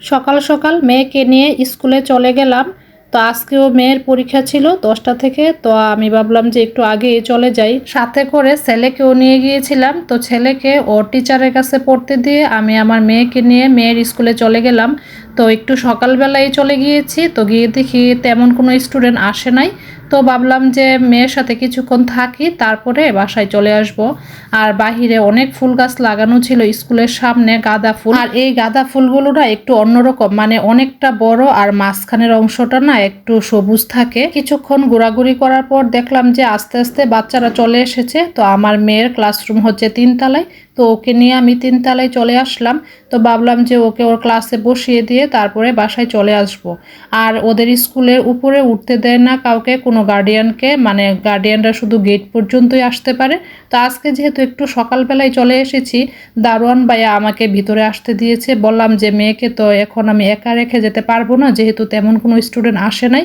সকাল সকাল মেয়েকে নিয়ে স্কুলে চলে গেলাম। তো আজকেও মেয়ের পরীক্ষা ছিল দশটা থেকে। তো আমি ভাবলাম যে একটু আগে চলে যাই। সাথে করে ছেলেকেও নিয়ে গিয়েছিলাম। তো ছেলেকে ওর টিচারের কাছে পড়তে দিয়ে আমি আমার মেয়েকে নিয়ে মেয়ের স্কুলে চলে গেলাম। তো একটু সকালবেলায় চলে গিয়েছি। তো গিয়ে দেখি তেমন কোনো স্টুডেন্ট আসে নাই। তো ভাবলাম যে মেয়ের সাথে কিছুক্ষণ থাকি, তারপরে বাসায় চলে আসব। আর বাহিরে অনেক ফুল গাছ লাগানো ছিল স্কুলের সামনে, গাঁদা ফুল। আর এই গাঁদা ফুলগুলো না একটু অন্যরকম মানে অনেকটা বড় আর মাঝখানের অংশটা না একটু সবুজ থাকে। কিছুক্ষণ ঘোরাঘুরি করার পর দেখলাম যে আস্তে আস্তে বাচ্চারা চলে এসেছে। তো আমার মেয়ের ক্লাসরুম হচ্ছে তিনতলায়। তো ওকে নিয়ে আমি তিনতলায় চলে আসলাম। তো ভাবলাম যে ওকে ওর ক্লাসে বসিয়ে দিয়ে তারপরে বাসায় চলে আসব। আর ওদের স্কুলের উপরে উঠতে দেয় না কাউকে, কোনো গার্ডিয়ানকে মানে গার্ডিয়ানরা শুধু গেট পর্যন্তই আসতে পারে। তো আজকে যেহেতু একটু সকালবেলায় চলে এসেছি, দারোয়ান ভাইয়া আমাকে ভিতরে আসতে দিয়েছে। বললাম যে, মেয়েকে তো এখন আমি একা রেখে যেতে পারব না, যেহেতু তেমন কোনো স্টুডেন্ট আসে নাই।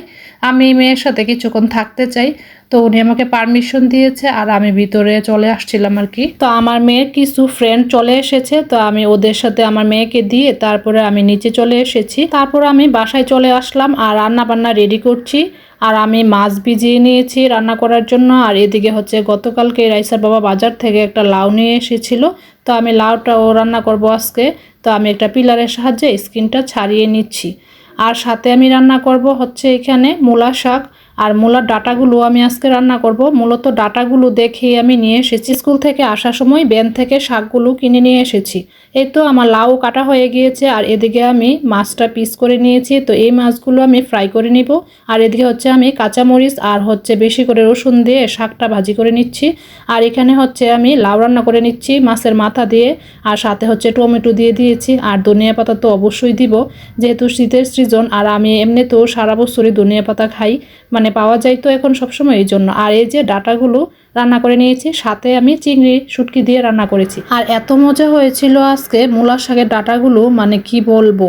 আমি মেয়ের সাথে কিছুক্ষণ থাকতে চাই। তো উনি আমাকে পারমিশন দিয়েছে আর আমি ভিতরে চলে আসছিলাম আর কি। তো আমার মেয়ের কিছু ফ্রেন্ড চলে এসেছে, তো আমি ওদের সাথে আমার মেয়েকে দিয়ে তারপরে আমি নিচে চলে এসেছি। তারপর আমি বাসায় চলে আসলাম আর রান্না বান্না রেডি করছি। আর আমি মাছ ভিজিয়ে নিয়েছি রান্না করার জন্য। আর এদিকে হচ্ছে গতকালকে রাইসার বাবা বাজার থেকে একটা লাউ নিয়ে এসেছিল। তো আমি লাউটাও রান্না করব আজকে। তো আমি একটা পিলারের সাহায্যে স্কিনটা ছাড়িয়ে নিচ্ছি। আর সাথে আমি রান্না করব হচ্ছে এখানে মূলা শাক। আর মূলার ডাটাগুলো আমি আজকে রান্না করব। মূলত ডাটাগুলো দেখেই আমি নিয়ে এসেছি। স্কুল থেকে আসার সময় ব্যান থেকে শাকগুলো কিনে নিয়ে এসেছি। এই তো আমার লাউ কাটা হয়ে গিয়েছে আর এদিকে আমি মাছটা পিস করে নিয়েছি। তো এই মাছগুলো আমি ফ্রাই করে নিব। আর এদিকে হচ্ছে আমি কাঁচামরিচ আর হচ্ছে বেশি করে রসুন দিয়ে শাকটা ভাজি করে নিচ্ছি। আর এখানে হচ্ছে আমি লাউ রান্না করে নিচ্ছি মাছের মাথা দিয়ে। আর সাথে হচ্ছে টমেটো দিয়ে দিয়েছি। আর ধনিয়া পাতা তো অবশ্যই দিব। যেহেতু শীতের সিজন আর আমি এমনিতেও সারা বছরই ধনিয়া পাতা খাই। মানে পাওয়া যায় তো এখন সবসময় এই জন্য। আর এই যে ডাটাগুলো রান্না করে নিয়েছি, সাথে আমি চিংড়ি শুটকি দিয়ে রান্না করেছি। আর এত মজা হয়েছিল আজকে মূলা শাকের ডাটাগুলো মানে কি বলব?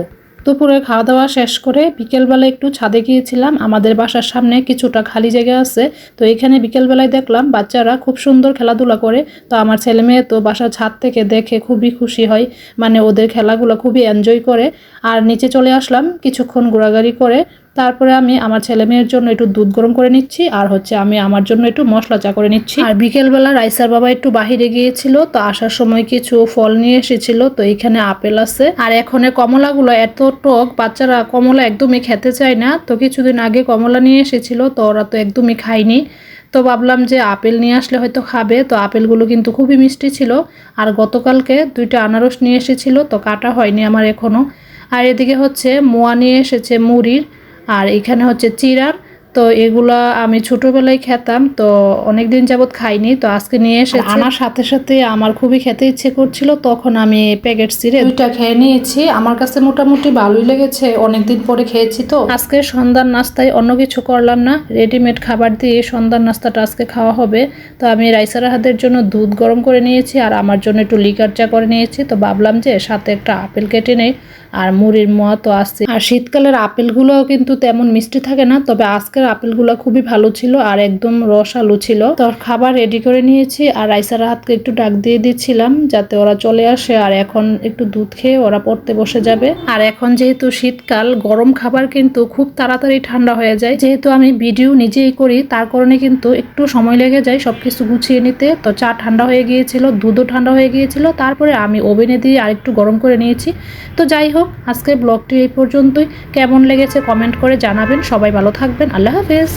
দুপুরে খাওয়া দাওয়া শেষ করে বিকেলবেলা একটু ছাদে গিয়েছিলাম। আমাদের বাসার সামনে কিছুটা খালি জায়গা আছে, তো এখানে বিকেলবেলায় দেখলাম বাচ্চারা খুব সুন্দর খেলাধুলা করে। তো আমার ছেলে মেয়ে তো বাসার ছাদ থেকে দেখে খুবই খুশি হয় মানে ওদের খেলাগুলো খুবই এনজয় করে। আর নিচে চলে আসলাম কিছুক্ষণ ঘোরাঘুরি করে। তারপরে আমি আমার ছেলে মেয়ের জন্য একটু দুধ গরম করে নিচ্ছি, আর হচ্ছে আমি আমার জন্য একটু মশলা চা করে নিচ্ছি। আর বিকেলবেলা রাইসার বাবা একটু বাহিরে গিয়েছিল, তো আসার সময় কিছু ফল নিয়ে এসেছিল, তো এখানে আপেল আছে। আর এখন কমলাগুলো এত টক, বাচ্চারা কমলা একদমই খেতে চায় না, তো কিছুদিন আগে কমলা নিয়ে এসেছিল, তো ওরা তো একদমই খায়নি। তো ভাবলাম যে আপেল নিয়ে আসলে হয়তো খাবে, তো আপেলগুলো কিন্তু খুবই মিষ্টি ছিল। আর গতকালকে দুইটা আনারস নিয়ে এসেছিল, তো কাটা হয়নি আমার এখনও আর এদিকে হচ্ছে মোয়া নিয়ে এসেছে মুড়ির আর এখানে হচ্ছে চিরার। তো এগুলা আমি ছোটবেলায় খেতাম তো অনেক দিন যাবৎ খাইনি তো আজকে নিয়ে এসে আনার সাথে সাথে আমার খুবই খেতে ইচ্ছে করছিল তখন আমি প্যাকেট চিরে দুইটা খেয়ে নিয়েছি। আমার কাছে মোটামুটি ভালোই লেগেছে অনেক দিন পরে খেয়েছি তো। আজকে সন্ধ্যার নাস্তায় অন্য কিছু করলাম না রেডিমেড খাবার দিয়ে সন্ধ্যার নাস্তাটা আজকে খাওয়া হবে। তো আমি রাইসার হাতের জন্য দুধ গরম করে নিয়েছি আর আমার জন্য একটু লিকার চা করে নিয়েছি। তো ভাবলাম যে সাথে একটা আপেল কেটে নেই আর মুড়ির মোয়া তো আসছে আর শীতকালের আপেলগুলোও কিন্তু তেমন মিষ্টি থাকে না, তবে আজকের আপেলগুলো খুবই ভালো ছিল আর একদম রস আলু ছিল। তো খাবার রেডি করে নিয়েছি আর রাইসার হাতকে একটু ডাক দিয়ে দিচ্ছিলাম যাতে ওরা চলে আসে আর এখন একটু দুধ খেয়ে ওরা পড়তে বসে যাবে। আর এখন যেহেতু শীতকাল, গরম খাবার কিন্তু খুব তাড়াতাড়ি ঠান্ডা হয়ে যায়। যেহেতু আমি ভিডিও নিজেই করি, তার কারণে কিন্তু একটু সময় লেগে যায় সবকিছু গুছিয়ে নিতে। তো চা ঠান্ডা হয়ে গিয়েছিল, দুধও ঠান্ডা হয়ে গিয়েছিল, তারপরে আমি ওভেনে দিয়ে আরেকটু গরম করে নিয়েছি। তো যাই হোক আজকের ব্লগটি এই পর্যন্তই। কেমন লেগেছে কমেন্ট করে জানাবেন। সবাই ভালো থাকবেন। আল্লাহ হাফেজ।